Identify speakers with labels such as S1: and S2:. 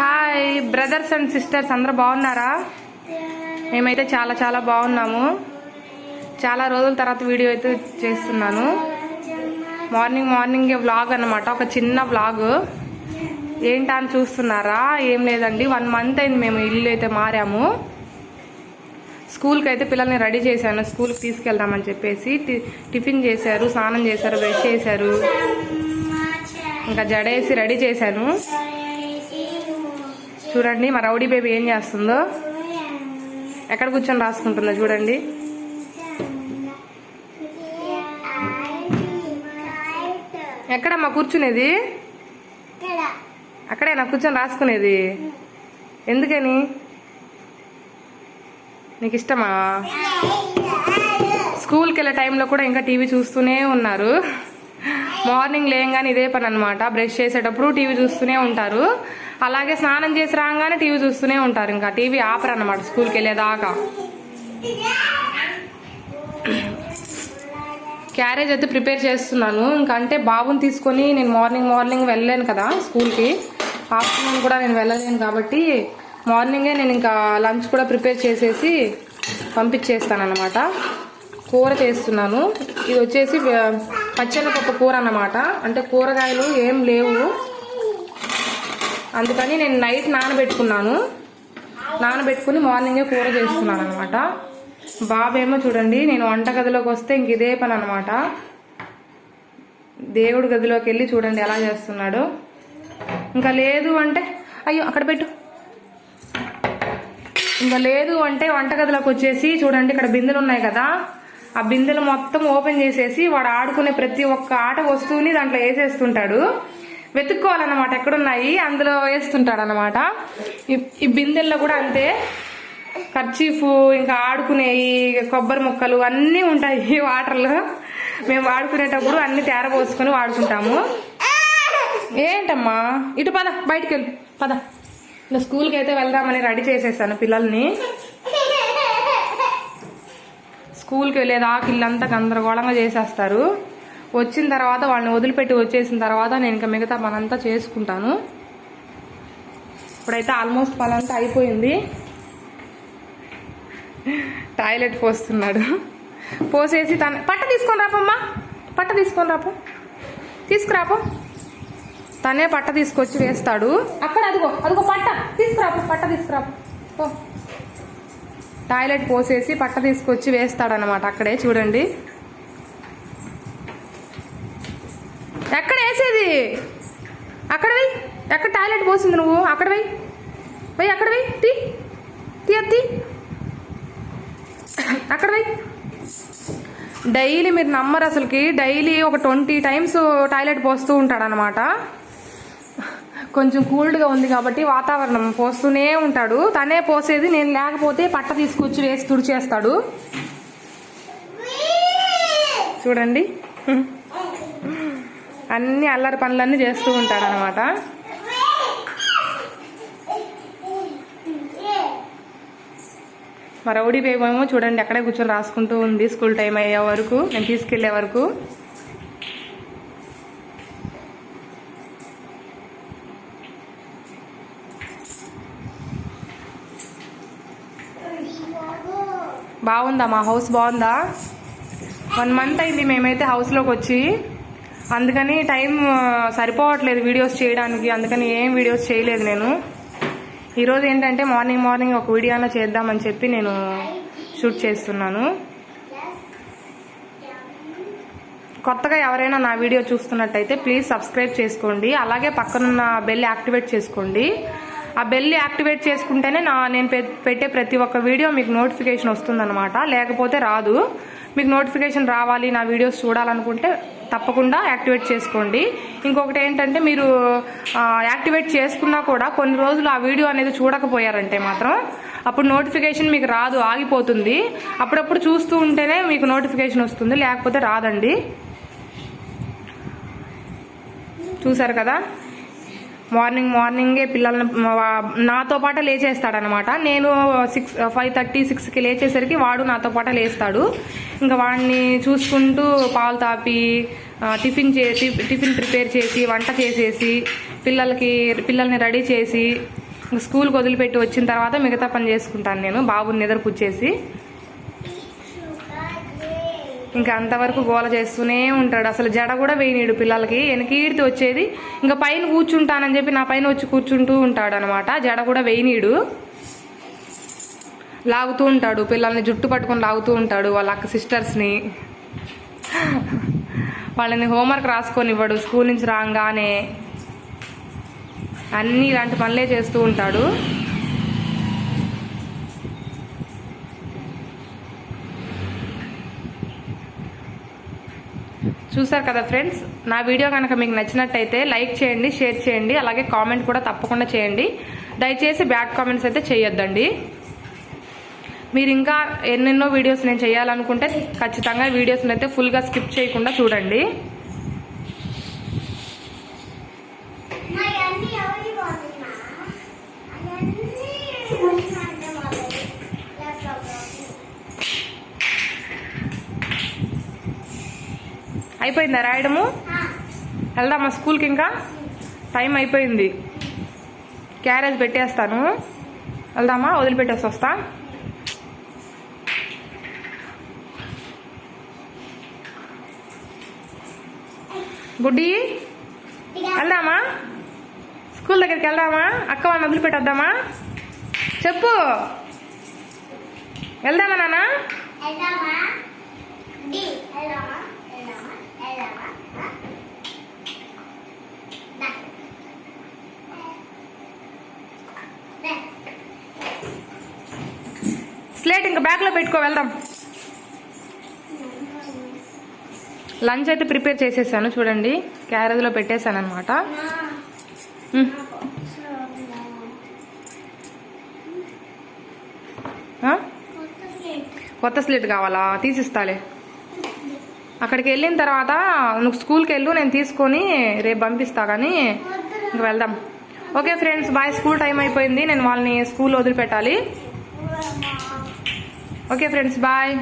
S1: Hi brothers and sisters అందరూ బాగున్నారా? మేమైతే చాలా చాలా బాగున్నాము. చాలా రోజుల తర్వాత వీడియో అయితే చేస్తున్నాను. మార్నింగ్ మార్నింగ్ వ్లాగ్ అన్నమాట. ఒక చిన్న వ్లాగ్ ఏంటా అని చూస్తున్నారా? ఏం లేదండి. వన్ మంత్ అయింది మేము ఇల్లు అయితే మారాము. స్కూల్కి అయితే పిల్లల్ని రెడీ చేశాను. స్కూల్కి తీసుకెళ్దామని చెప్పేసి టిఫిన్ చేశారు స్నానం చేశారు బ్రష్ చేశారు. ఇంకా జడేసి రెడీ చేశాను. చూడండి మా రౌడీ బేబీ ఏం చేస్తుందో. ఎక్కడ కూర్చొని రాసుకుంటుందో చూడండి. ఎక్కడమ్మా కూర్చునేది? అక్కడేనా కూర్చొని రాసుకునేది? ఎందుకని? నీకు ఇష్టమా? స్కూల్కి వెళ్ళే టైంలో కూడా ఇంకా టీవీ చూస్తూనే ఉన్నారు. మార్నింగ్ లేయంగానే ఇదే పని అనమాట బ్రష్ చేసేటప్పుడు టీవీ చూస్తూనే ఉంటారు. అలాగే స్నానం చేసి రాగానే టీవీ చూస్తూనే ఉంటారు ఇంకా. టీవీ ఆపరు అనమాట స్కూల్కి వెళ్ళేదాకా. క్యారేజ్ అయితే ప్రిపేర్ చేస్తున్నాను. ఇంకా అంటే బాబుని తీసుకొని నేను మార్నింగ్ మార్నింగ్ వెళ్ళలేను కదా స్కూల్కి. ఆఫ్టర్నూన్ కూడా నేను వెళ్ళలేను కాబట్టి మార్నింగే నేను ఇంకా లంచ్ కూడా ప్రిపేర్ చేసేసి పంపించేస్తాను కూర చేస్తున్నాను. ఇది వచ్చేసి పచ్చెనపప్పు కూర అన్నమాట. అంటే కూరగాయలు ఏం లేవు. అందుకని నేను నైట్ నానబెట్టుకున్నాను. నానబెట్టుకుని మార్నింగే కూర చేస్తున్నాను అనమాట బాబేమో చూడండి నేను వంట గదిలోకి వస్తే ఇంక ఇదే పని అనమాట దేవుడి గదిలోకి వెళ్ళి చూడండి ఎలా చేస్తున్నాడు. ఇంకా లేదు అంటే అయ్యో అక్కడ పెట్టు. ఇంకా లేదు అంటే వంటగదిలోకి వచ్చేసి చూడండి ఇక్కడ బిందెలు ఉన్నాయి కదా. ఆ బిందెలు మొత్తం ఓపెన్ చేసేసి వాడు ఆడుకునే ప్రతి ఒక్క ఆట వస్తువుని దాంట్లో వేసేస్తుంటాడు. వెతుక్కోవాలన్నమాట. ఎక్కడున్నాయి? అందులో వేస్తుంటాడు అనమాట ఈ బిందెల్లో కూడా అంతే. కర్చీఫ్ ఇంకా ఆడుకునేవి కొబ్బరి ముక్కలు అన్నీ ఉంటాయి వాటర్లో. మేము వాడుకునేటప్పుడు అన్ని తేరబోసుకొని వాడుకుంటాము. ఏంటమ్మా? ఇటు పద బయటికి వెళ్ళు పద. ఇలా స్కూల్కి అయితే వెళ్దామని రెడీ చేసేసాను పిల్లల్ని. స్కూల్కి వెళ్ళేదాకా ఇల్లంతా గందరగోళంగా చేసేస్తారు. వచ్చిన తర్వాత వాళ్ళని వదిలిపెట్టి వచ్చేసిన తర్వాత నేను ఇంకా మిగతా పనంతా చేసుకుంటాను. ఇప్పుడైతే ఆల్మోస్ట్ పనంతా అయిపోయింది. టాయిలెట్ పోస్తున్నాడు. పోసేసి తన పట్ట తీసుకొని రాపమ్మా. పట్ట తీసుకొని రాపో. తీసుకురాపో. తనే పట్ట తీసుకొచ్చి వేస్తాడు. అక్కడ అదిగో అదిగో పట్ట. తీసుకురాపు పట్ట తీసుకురాపు. పో. టాయిలెట్ పోసేసి పట్ట తీసుకొచ్చి వేస్తాడనమాట అక్కడే చూడండి. ఎక్కడ వేసేది? అక్కడ వెయ్యి ఎక్కడ టాయిలెట్ పోసింది నువ్వు? అక్కడ వెయ్యి వెయ్యి అక్కడ వెయ్యి తీ. తీ అది తీ. అక్కడ వెయ్యి డైలీ మీరు నమ్మరు అసలుకి. డైలీ ఒక ట్వంటీ టైమ్స్ టాయిలెట్ పోస్తూ ఉంటాడనమాట కొంచెం కూల్డ్గా ఉంది కాబట్టి వాతావరణం పోస్తూనే ఉంటాడు. తనే పోసేది నేను లేకపోతే పట్ట తీసుకొచ్చి వేసి తుడిచేస్తాడు. చూడండి. అన్ని అల్లరి పనులన్నీ చేస్తూ ఉంటాడు అనమాట మా రౌడీ బేబీ చూడండి అక్కడే కూర్చొని రాసుకుంటూ ఉంది. స్కూల్ టైం అయ్యే వరకు నేను తీసుకెళ్ళే వరకు. బాగుందా? మా హౌస్ బాగుందా? వన్ మంత్ అయింది మేమైతే హౌస్లోకి వచ్చి. అందుకని టైం సరిపోవట్లేదు వీడియోస్ చేయడానికి. అందుకని ఏం వీడియోస్ చేయలేదు నేను. ఈరోజు ఏంటంటే మార్నింగ్ మార్నింగ్ ఒక వీడియో అయినా చేద్దామని చెప్పి నేను షూట్ చేస్తున్నాను. కొత్తగా ఎవరైనా నా వీడియో చూస్తున్నట్టయితే ప్లీజ్ సబ్స్క్రైబ్ చేసుకోండి. అలాగే పక్కనున్న బెల్ యాక్టివేట్ చేసుకోండి. ఆ బెల్ యాక్టివేట్ చేసుకుంటేనే నా నేను పె- పెట్టే ప్రతి ఒక్క వీడియో మీకు నోటిఫికేషన్ వస్తుందన్నమాట. లేకపోతే రాదు. మీకు నోటిఫికేషన్ రావాలి నా వీడియోస్ చూడాలనుకుంటే తప్పకుండా యాక్టివేట్ చేసుకోండి. ఇంకొకటి ఏంటంటే మీరు యాక్టివేట్ చేసుకున్నా కూడా కొన్ని రోజులు ఆ వీడియో అనేది చూడకపోయారంటే మాత్రం అప్పుడు నోటిఫికేషన్ మీకు రాదు ఆగిపోతుంది. అప్పుడప్పుడు చూస్తూ ఉంటేనే మీకు నోటిఫికేషన్ వస్తుంది లేకపోతే రాదండి. చూసారు కదా? మార్నింగ్ మార్నింగే పిల్లల్ని నాతో పాటు లేచేస్తాడనమాట. నేను సిక్స్ ఫైవ్ థర్టీ సిక్స్కి లేచేసరికి వాడు నాతో పాటు లేస్తాడు. ఇంకా వాడిని చూసుకుంటూ పాలు తాపి టిఫిన్ చేసి టిఫిన్ ప్రిపేర్ చేసి వంట చేసేసి పిల్లలకి పిల్లల్ని రెడీ చేసి స్కూల్కి వదిలిపెట్టి వచ్చిన తర్వాత మిగతా పని చేసుకుంటాను నేను బాబుని నిద్రపుచ్చేసి ఇంకా అంతవరకు గోల చేస్తూనే ఉంటాడు. అసలు జడ కూడా వేయనీడు పిల్లలకి. వెనకీడితే వచ్చేది ఇంకా పైన కూర్చుంటానని చెప్పి నా పైన వచ్చి కూర్చుంటూ ఉంటాడు అనమాట జడ కూడా వేయనీడు. లాగుతూ ఉంటాడు. పిల్లల్ని జుట్టు పట్టుకొని లాగుతూ ఉంటాడు వాళ్ళ అక్క సిస్టర్స్ని. వాళ్ళని హోంవర్క్ రాసుకొని ఇవ్వడు. స్కూల్ నుంచి రాగానే అన్నీ ఇలాంటి పనులే చేస్తూ ఉంటాడు. చూసారు కదా ఫ్రెండ్స్? నా వీడియో కనుక మీకు నచ్చినట్టయితే లైక్ చేయండి షేర్ చేయండి అలాగే కామెంట్ కూడా తప్పకుండా చేయండి. దయచేసి బ్యాడ్ కామెంట్స్ అయితే చేయొద్దండి. మీరు ఇంకా ఎన్నెన్నో వీడియోస్ నేను చేయాలనుకుంటే ఖచ్చితంగా వీడియోస్ని అయితే ఫుల్గా స్కిప్ చేయకుండా చూడండి
S2: మరి అన్ని ఎవరి బాగున్నా అవన్నీ అంటే వాళ్ళు ల్యాప్టాప్
S1: అయిపోయిందా రాయడము? వెళ్దామా స్కూల్కి ఇంకా? టైం అయిపోయింది. క్యారేజ్ పెట్టేస్తాను. వెళ్దామా? వదిలిపెట్టేసి వస్తా. గుడ్డి వెళ్దామా? స్కూల్ దగ్గరికి వెళ్దామా? అక్క వాళ్ళని వదిలిపెట్టేద్దామా? చెప్పు. వెళ్దామా నాన్న
S2: వెళ్దామా డి వెళ్దామా వెళ్దామా వెళ్దామా దా దా
S1: స్లేట్ ఇంకా బ్యాగ్లో పెట్టుకో వెళ్దాం. లంచ్ అయితే ప్రిపేర్ చేసేసాను చూడండి. క్యారేజ్లో పెట్టేశాను అనమాట కొత్త స్లేట్ కావాలా? తీసిస్తాలే. అక్కడికి వెళ్ళిన తర్వాత నువ్వు స్కూల్కి వెళ్ళు నేను తీసుకొని రేపు పంపిస్తా కానీ ఇంక వెళ్దాం. Okay friends bye. School time అయిపోయింది. నేను వాళ్ళని స్కూల్ వదిలిపెట్టాలి. Okay friends bye